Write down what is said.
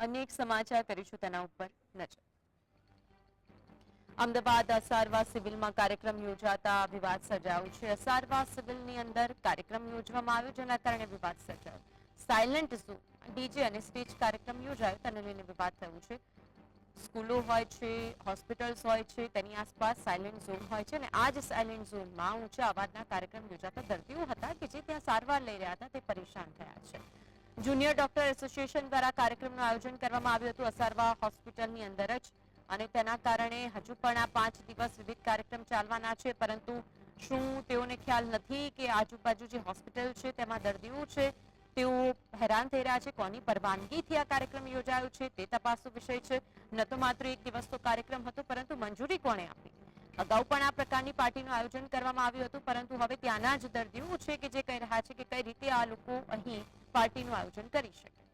અનેક સમાચાર કરીશું તેના ઉપર નજર. અમદાવાદ અસારવા સિવિલમાં કાર્યક્રમ યોજાતા વિવાદ સર્જાયો છે. અસારવા સિવિલની અંદર કાર્યક્રમ યોજવામાં આવ્યો, જેના કારણે વિવાદ સર્જાયો. સાયલેન્ટ ઝૂ ડીજે અને સ્ટેજ કાર્યક્રમ યોજાયો, તેને લઈને વિવાદ થયો છે. સ્કૂલો હોય છે, હોસ્પિટલ્સ હોય છે, તેની આસપાસ સાયલેન્ટ ઝોન હોય છે અને આ જ સાયલેન્ટ ઝોનમાં ઊંચા અવાજના કાર્યક્રમ યોજાતા દર્દીઓ હતા કે જે ત્યાં સારવાર લઈ રહ્યા હતા તે પરેશાન થયા છે. જુનિયર ડોક્ટર એસોસિએશન દ્વારા કાર્યક્રમનું આયોજન કરવામાં આવ્યું હતું અસારવા હોસ્પિટલની અંદર જ. અને તેના કારણે હજુ પણ આ પાંચ દિવસ વિવિધ કાર્યક્રમ ચાલવાના છે, પરંતુ શું તેઓને ખ્યાલ નથી કે આજુબાજુ જે હોસ્પિટલ છે તેમાં દર્દીઓ છે, તેઓ હેરાન થઈ રહ્યા છે, કોની પરવાનગીથી આ કાર્યક્રમ યોજાયો છે, તે તપાસનો વિષય છે. ન તો માત્ર એક દિવસનો કાર્યક્રમ હતો, પરંતુ મંજૂરી કોણે આપી? અગાઉ પણ આ પ્રકારની પાર્ટીનું આયોજન કરવામાં આવ્યું હતું, પરંતુ હવે ત્યાંના જ દર્દીઓ છે કે જે કહી રહ્યા છે કે કઈ રીતે આ લોકો અહીં પાર્ટીનું આયોજન કરી શકે.